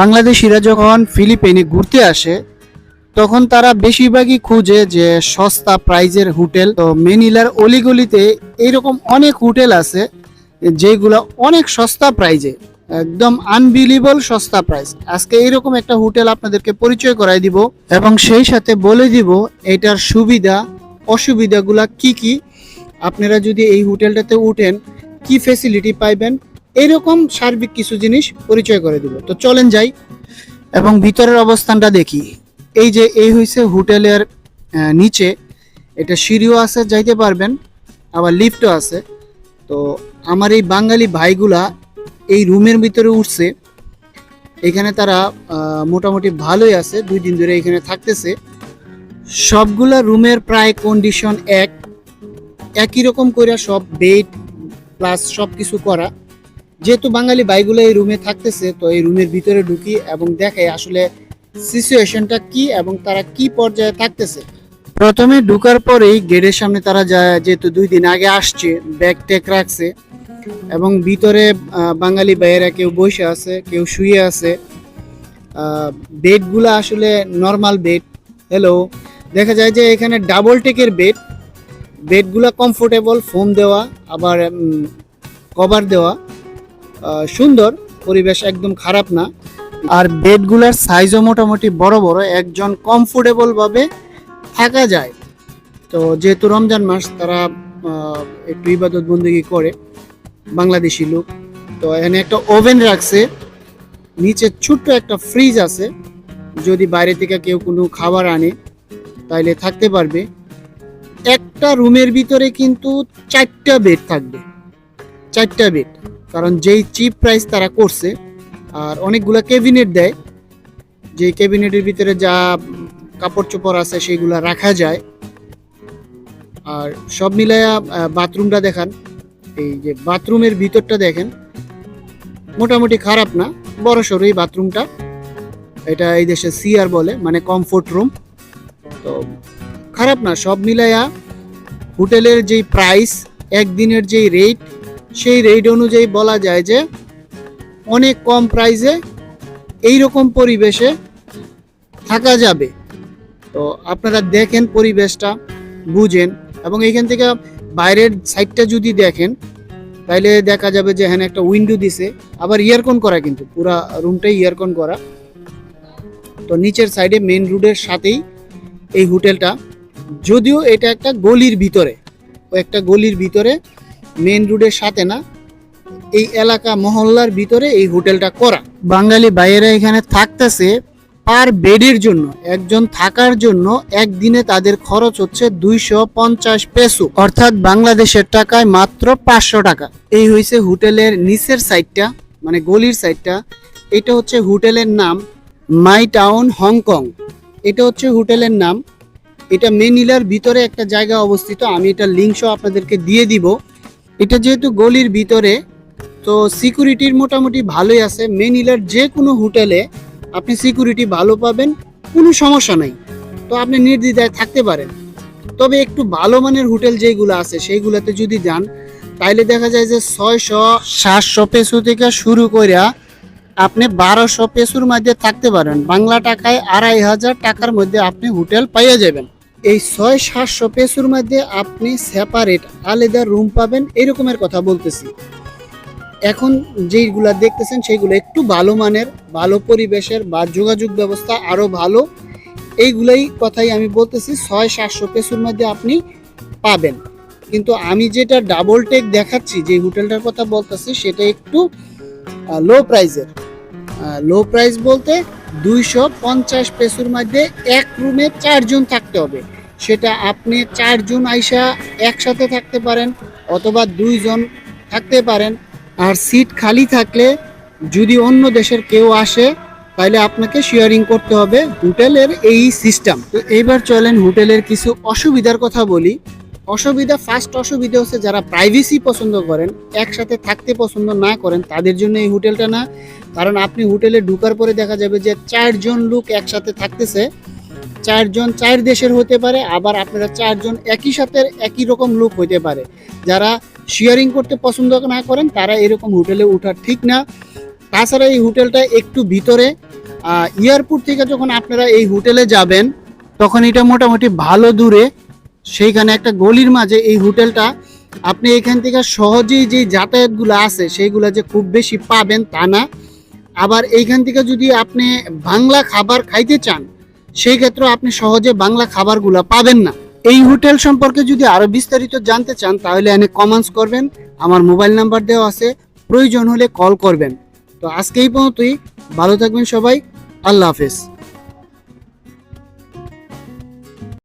বাংলাদেশিরা যখন ফিলিপাইনে ঘুরতে আসে, তখন তারা বেশিরভাগই খুঁজে যে সস্তা প্রাইজের হোটেল। তো মেনিলার অলিগলিতে এইরকম অনেক হোটেল আছে, যেগুলো অনেক সস্তা প্রাইজে, একদম আনবিলিবল সস্তা প্রাইস আজকে এইরকম একটা হোটেল আপনাদেরকে পরিচয় করাই দিব এবং সেই সাথে বলে দিব এটার সুবিধা, অসুবিধাগুলা কি কি। আপনারা যদি এই হোটেলটাতে উঠেন, কি ফেসিলিটি পাইবেন এইরকম সার্বিক কিছু জিনিস পরিচয় করে দিব। তো চলেন যাই এবং ভিতরের অবস্থানটা দেখি। এই যে, এই হইছে হোটেলের নিচে। এটা সিঁড়িও আছে, যাইতে পারবেন, আবার লিফটও আছে। তো আমার এই বাঙালি ভাইগুলা এই রুমের ভিতরে উঠছে। এখানে তারা মোটামুটি ভালোই আছে, দুই দিন ধরে এখানে থাকতেছে। সবগুলা রুমের প্রায় কন্ডিশন এক। একই রকম করে সব বেড প্লাস সব কিছু করা। যেহেতু বাঙালি ভাইগুলো এই রুমে থাকতেছে, তো এই রুমের ভিতরে ঢুকি এবং দেখে আসলে সিচুয়েশনটা কি এবং তারা কি পর্যায়ে থাকতেছে। প্রথমে ঢুকার পরেই গেটের সামনে তারা যায় যেহেতু দুই দিন আগে আসছে ব্যাগ টেক রাখছে এবং ভিতরে বাঙালি ভাইয়েরা কেউ বসে আছে, কেউ শুয়ে আছে। বেডগুলো আসলে নর্মাল বেড হ্যালো দেখা যায় যে এখানে ডাবল টেকের বেড বেডগুলো কমফোর্টেবল ফোম দেওয়া, আবার কভার দেওয়া। সুন্দর, পরিবেশ একদম খারাপ না। আর বেডগুলার সাইজও মোটামুটি বড় বড়, একজন কমফোর্টেবল ভাবে থাকা যায়। তো যেহেতু রমজান মাস, তারা একটু ইবাদত বন্দিগি করে, বাংলাদেশি লোক। তো এখানে একটা ওভেন রাখছে, নিচে ছোট্ট একটা ফ্রিজ আছে। যদি বাইরে থেকে কেউ কোনো খাবার আনে, তাইলে থাকতে পারবে। একটা রুমের ভিতরে কিন্তু চারটা বেড থাকবে, চারটা বেড কারণ যেই চিপ প্রাইস তারা করছে, আর অনেকগুলো ক্যাবিনেট দেয় যে ক্যাবিনেটের ভিতরে যা কাপড় চোপড় আছে সেগুলো রাখা যায়। আর সব মিলায়া বাথরুমটা দেখান, এই যে বাথরুমের ভিতরটা দেখেন, মোটামুটি খারাপ না, বড় সড়ো এই বাথরুমটা। এটা এই দেশে সিআর বলে মানে কমফোর্ট রুম তো খারাপ না, সব মিলায়া হোটেলের যেই প্রাইস একদিনের যেই রেট সেই রেট অনুযায়ী বলা যায় যে অনেক কম প্রাইসে এই রকম পরিবেশে থাকা যাবে। তো আপনারা দেখেন পরিবেশটা, বুঝেন এবং এইখান থেকে বাইরের সাইডটা যদি দেখেন, তাইলে দেখা যাবে যে হ্যাঁ একটা উইন্ডো দিছে, আবার ইয়ারকন করা কিন্তু, পুরা রুমটাই ইয়ারকন করা। তো নিচের সাইডে মেন রোডের সাথেই এই হোটেলটা যদিও এটা একটা গলির ভিতরে একটা গলির ভিতরে মেন রোডের সাথে না, এই এলাকা মহল্লার ভিতরে এই হোটেলটা করা। বাঙালি বাইরে এখানে থাকতেছে পার বেডের জন্য, একজন থাকার জন্য একদিনে তাদের খরচ হচ্ছে দুইশো পঞ্চাশ পেসো। অর্থাৎ বাংলাদেশের টাকায় মাত্র পাঁচশো টাকা। এই হয়েছে হোটেলের নিচের সাইডটা মানে গলির সাইডটা। এটা হচ্ছে হোটেলের নাম মাই টাউন হংকং। এটা হচ্ছে হোটেলের নাম। এটা মেনিলার ভিতরে একটা জায়গা অবস্থিত, আমি এটা লিঙ্ক সহ আপনাদেরকে দিয়ে দিব। এটা যেহেতু গলির ভিতরে, তো সিকিউরিটির মোটামুটি ভালোই আছে। মেনিলার যে কোনো হোটেলে আপনি সিকিউরিটি ভালো পাবেন, কোনো সমস্যা নাই। তো আপনি নির্দ্বিধায় থাকতে পারেন। তবে একটু ভালো মানের হোটেল যেগুলো আছে, সেইগুলোতে যদি যান, তাইলে দেখা যায় যে ছয়শো, সাতশো পেসো থেকে শুরু করে আপনি বারোশো পেসোর মধ্যে থাকতে পারেন। বাংলা টাকায় আড়াই হাজার টাকার মধ্যে আপনি হোটেল পাইয়ে যাবেন। এই ছয় সাতশো পেসুর মধ্যে আপনি সেপারেট আলাদা রুম পাবেন, এরকমের কথা বলতেছি। এখন যেইগুলা দেখতেছেন, সেইগুলো একটু ভালো মানের, ভালো পরিবেশের বা যোগাযোগ ব্যবস্থা আরও ভালো, এইগুলাই কথাই আমি বলতেছি, ছয় সাতশো পেসোর মধ্যে আপনি পাবেন। কিন্তু আমি যেটা ডাবল টেক দেখাচ্ছি, যে হোটেলটার কথা বলতেছি, সেটা একটু লো প্রাইজের লো প্রাইস বলতে দুইশো পঞ্চাশ পেসোর মধ্যে এক রুমে চারজন থাকতে হবে। সেটা আপনি চারজন আইসা একসাথে থাকতে পারেন অথবা দুইজন থাকতে পারেন। আর সিট খালি থাকলে যদি অন্য দেশের কেউ আসে, তাহলে আপনাকে শেয়ারিং করতে হবে হোটেলের এই সিস্টেম তো এইবার চলেন হোটেলের কিছু অসুবিধার কথা বলি। অসুবিধা ফার্স্ট অসুবিধা হচ্ছে যারা প্রাইভেসি পছন্দ করেন, একসাথে থাকতে পছন্দ না করেন, তাদের জন্য এই হোটেলটা না। কারণ আপনি হোটেলে ঢুকার পরে দেখা যাবে যে চারজন লোক একসাথে থাকতেছে। চারজন চার দেশের হতে পারে, আবার আপনারা চারজন একই সাথে একই রকম লোক হতে পারে। যারা শেয়ারিং করতে পছন্দ না করেন, তারা এরকম হোটেলে ওঠা ঠিক না। তাছাড়া এই হোটেলটা একটু ভিতরে এয়ারপোর্ট থেকে যখন আপনারা এই হোটেলে যাবেন, তখন এটা মোটামুটি ভালো দূরে সেইখানে একটা গলির মাঝে এই হোটেলটা, আপনি এখান থেকে সহজেই যে যাতায়াতগুলো আছে সেইগুলো যে খুব বেশি পাবেন তা না। আবার এইখান থেকে যদি আপনি বাংলা খাবার খাইতে চান, সেই ক্ষেত্রে আপনি সহজে বাংলা খাবারগুলো পাবেন না। এই হোটেল সম্পর্কে যদি আরও বিস্তারিত জানতে চান, তাহলে এনে কমেন্টস করবেন। আমার মোবাইল নাম্বার দেওয়া আছে, প্রয়োজন হলে কল করবেন। তো আজকে এই পর্যন্তই। ভালো থাকবেন সবাই। আল্লাহ হাফেজ।